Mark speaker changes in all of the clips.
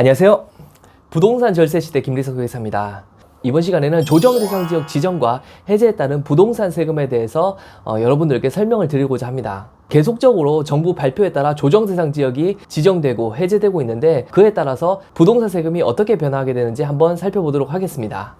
Speaker 1: 안녕하세요. 부동산 절세 시대 김리석 회사입니다. 이번 시간에는 조정 대상 지역 지정과 해제에 따른 부동산 세금에 대해서 어, 여러분들께 설명을 드리고자 합니다. 계속적으로 정부 발표에 따라 조정 대상 지역이 지정되고 해제되고 있는데 그에 따라서 부동산 세금이 어떻게 변화하게 되는지 한번 살펴보도록 하겠습니다.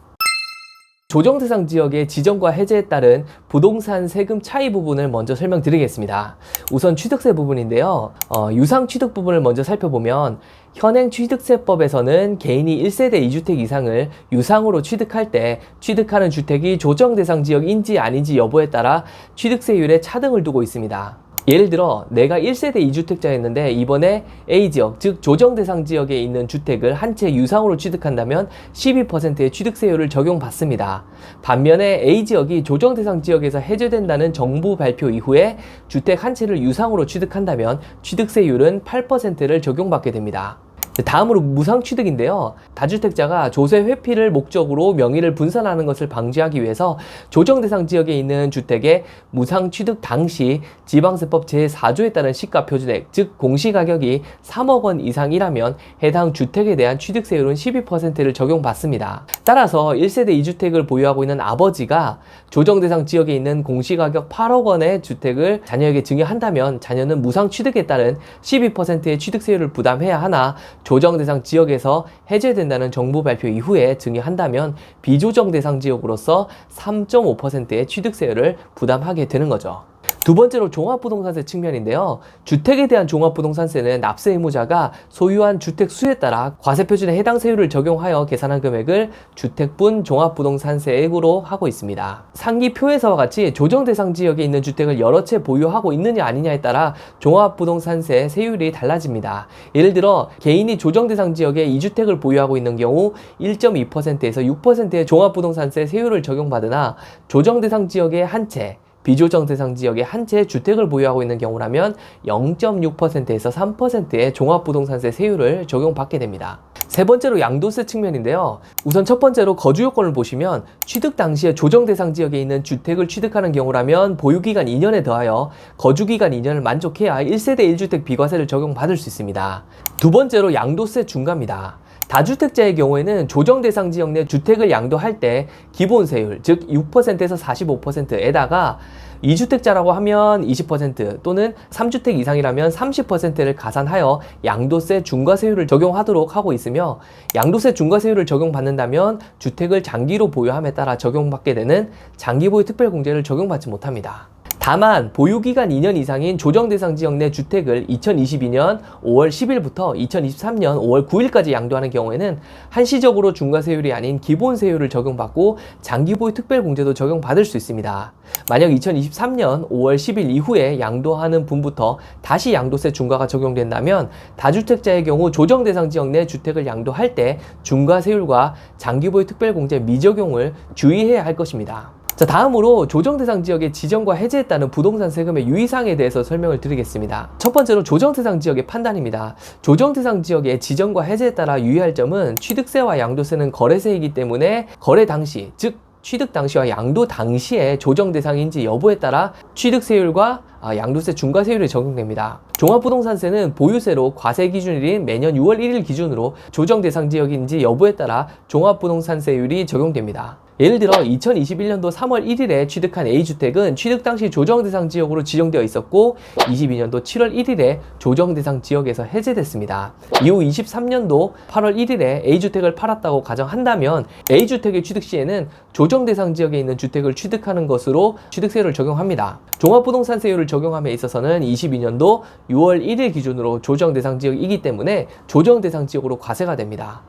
Speaker 1: 조정 대상 지역의 지정과 해제에 따른 부동산 세금 차이 부분을 먼저 설명드리겠습니다. 우선 취득세 부분인데요. 어, 유상 취득 부분을 먼저 살펴보면 현행 취득세법에서는 개인이 1세대 2주택 이상을 유상으로 취득할 때 취득하는 주택이 조정 대상 지역인지 아닌지 여부에 따라 취득세율에 차등을 두고 있습니다. 예를 들어 내가 1세대 2주택자였는데 이번에 A지역 즉 조정 대상 지역에 있는 주택을 한 채 유상으로 취득한다면 12%의 취득세율을 적용받습니다. 반면에 A지역이 조정 대상 지역에서 해제된다는 정부 발표 이후에 주택 한 채를 유상으로 취득한다면 취득세율은 8%를 적용받게 됩니다. 다음으로 무상 취득인데요. 다주택자가 조세 회피를 목적으로 명의를 분산하는 것을 방지하기 위해서 조정 대상 지역에 있는 주택의 무상 취득 당시 지방세법 제4조에 따른 시가 표준액, 즉 공시가격이 3억 원 이상이라면 해당 주택에 대한 취득세율은 12%를 적용받습니다. 따라서 1세대 2주택을 보유하고 있는 아버지가 조정 대상 지역에 있는 공시가격 8억 원의 주택을 자녀에게 증여한다면 자녀는 무상 취득에 따른 12%의 취득세율을 부담해야 하나 조정 대상 지역에서 해제된다는 정부 발표 이후에 증여한다면 비조정 대상 지역으로서 3.5%의 취득세율을 부담하게 되는 거죠. 두 번째로 종합부동산세 측면인데요. 주택에 대한 종합부동산세는 납세 의무자가 소유한 주택 수에 따라 과세표준에 해당 세율을 적용하여 계산한 금액을 주택분 종합부동산세액으로 하고 있습니다. 상기 표에서와 같이 조정 대상 지역에 있는 주택을 여러 채 보유하고 있느냐 아니냐에 따라 종합부동산세 세율이 달라집니다. 예를 들어 개인이 조정 대상 지역에 2주택을 보유하고 있는 경우 1.2%에서 6%의 종합부동산세 세율을 적용받으나 조정 대상 지역의 한 채, 비조정 대상 지역에 한채 주택을 보유하고 있는 경우라면 0.6%에서 3%의 종합부동산세 세율을 적용받게 됩니다. 세 번째로 양도세 측면인데요. 우선 첫 번째로 거주 요건을 보시면 취득 당시에 조정 대상 지역에 있는 주택을 취득하는 경우라면 보유 기간 2년에 더하여 거주 기간 2년을 만족해야 1세대 1주택 비과세를 적용받을 수 있습니다. 두 번째로 양도세 중과입니다. 다주택자의 경우에는 조정 대상 지역 내 주택을 양도할 때 기본 세율, 즉 6%에서 45%에다가 2주택자라고 하면 20% 또는 3주택 이상이라면 30%를 가산하여 양도세 중과세율을 적용하도록 하고 있으며 양도세 중과세율을 적용받는다면 주택을 장기로 보유함에 따라 적용받게 되는 장기보유 특별공제를 적용받지 못합니다. 다만 보유기간 2년 이상인 조정 대상 지역 내 주택을 2022년 5월 10일부터 2023년 5월 9일까지 양도하는 경우에는 한시적으로 중과세율이 아닌 기본세율을 적용받고 장기보유 특별공제도 적용받을 수 있습니다. 만약 2023년 5월 10일 이후에 양도하는 분부터 다시 양도세 중과가 적용된다면 다주택자의 경우 조정 대상 지역 내 주택을 양도할 때 중과세율과 장기보유 특별공제 미적용을 주의해야 할 것입니다. 자, 다음으로 조정 대상 지역의 지정과 따른 부동산 세금의 유의사항에 대해서 설명을 드리겠습니다. 첫 번째로 조정 대상 지역의 판단입니다. 조정 대상 지역의 지정과 해제에 따라 유의할 점은 취득세와 양도세는 거래세이기 때문에 거래 당시, 즉 취득 당시와 양도 당시에 조정 대상인지 여부에 따라 취득세율과 아, 양도세 중과세율이 적용됩니다. 종합부동산세는 보유세로 과세 기준일인 매년 6월 1일 기준으로 조정 대상 지역인지 여부에 따라 종합부동산세율이 적용됩니다. 예를 들어 2021년도 3월 1일에 취득한 A주택은 취득 당시 조정 대상 지역으로 지정되어 있었고 22년도 7월 1일에 조정 대상 지역에서 해제됐습니다. 이후 23년도 8월 1일에 A주택을 팔았다고 가정한다면 A주택의 취득 시에는 조정 대상 지역에 있는 주택을 취득하는 것으로 취득세율을 적용합니다. 종합부동산세율을 적용함에 있어서는 22년도 6월 1일 기준으로 조정 대상 지역이기 때문에 조정 대상 지역으로 과세가 됩니다.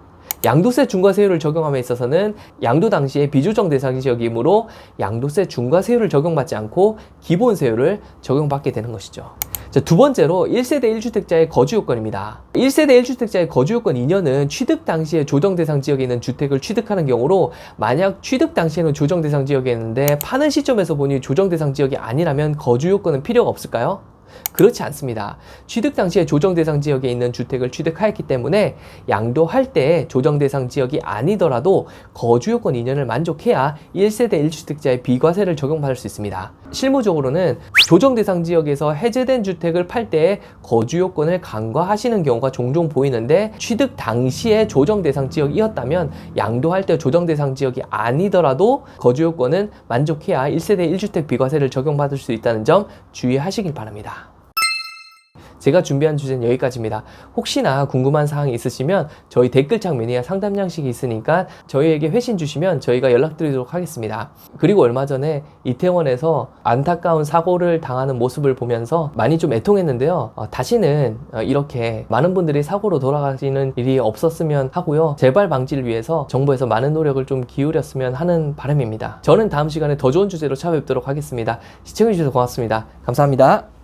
Speaker 1: 양도세 중과세율을 적용함에 있어서는 양도 당시에 비조정 대상 지역이므로 양도세 중과세율을 적용받지 않고 기본세율을 적용받게 되는 것이죠. 자, 두 번째로 1세대 1주택자의 거주 요건입니다. 1세대 1주택자의 거주 요건 2년은 취득 당시에 조정 대상 지역에 있는 주택을 취득하는 경우로 만약 취득 당시에는 조정 대상 지역에 있는데 파는 시점에서 보니 조정 대상 지역이 아니라면 거주 요건은 필요가 없을까요? 그렇지 않습니다. 취득 당시에 조정 대상 지역에 있는 주택을 취득하였기 때문에 양도할 때 조정 대상 지역이 아니더라도 거주 요건 2년을 만족해야 1세대 1주택자의 비과세를 적용받을 수 있습니다. 실무적으로는 조정 대상 지역에서 해제된 주택을 팔 때에 거주 요건을 간과하시는 경우가 종종 보이는데 취득 당시에 조정 대상 지역이었다면 양도할 때 조정 대상 지역이 아니더라도 거주 요건은 만족해야 1세대 1주택 비과세를 적용받을 수 있다는 점 주의하시길 바랍니다. 제가 준비한 주제는 여기까지입니다. 혹시나 궁금한 사항이 있으시면 저희 댓글창 메뉴에 상담 양식이 있으니까 저희에게 회신 주시면 저희가 연락드리도록 하겠습니다. 그리고 얼마 전에 이태원에서 안타까운 사고를 당하는 모습을 보면서 많이 좀 애통했는데요. 어, 다시는 어, 이렇게 많은 분들이 사고로 돌아가시는 일이 없었으면 하고요. 재발 방지를 위해서 정부에서 많은 노력을 좀 기울였으면 하는 바람입니다. 저는 다음 시간에 더 좋은 주제로 찾아뵙도록 하겠습니다. 시청해주셔서 고맙습니다. 감사합니다.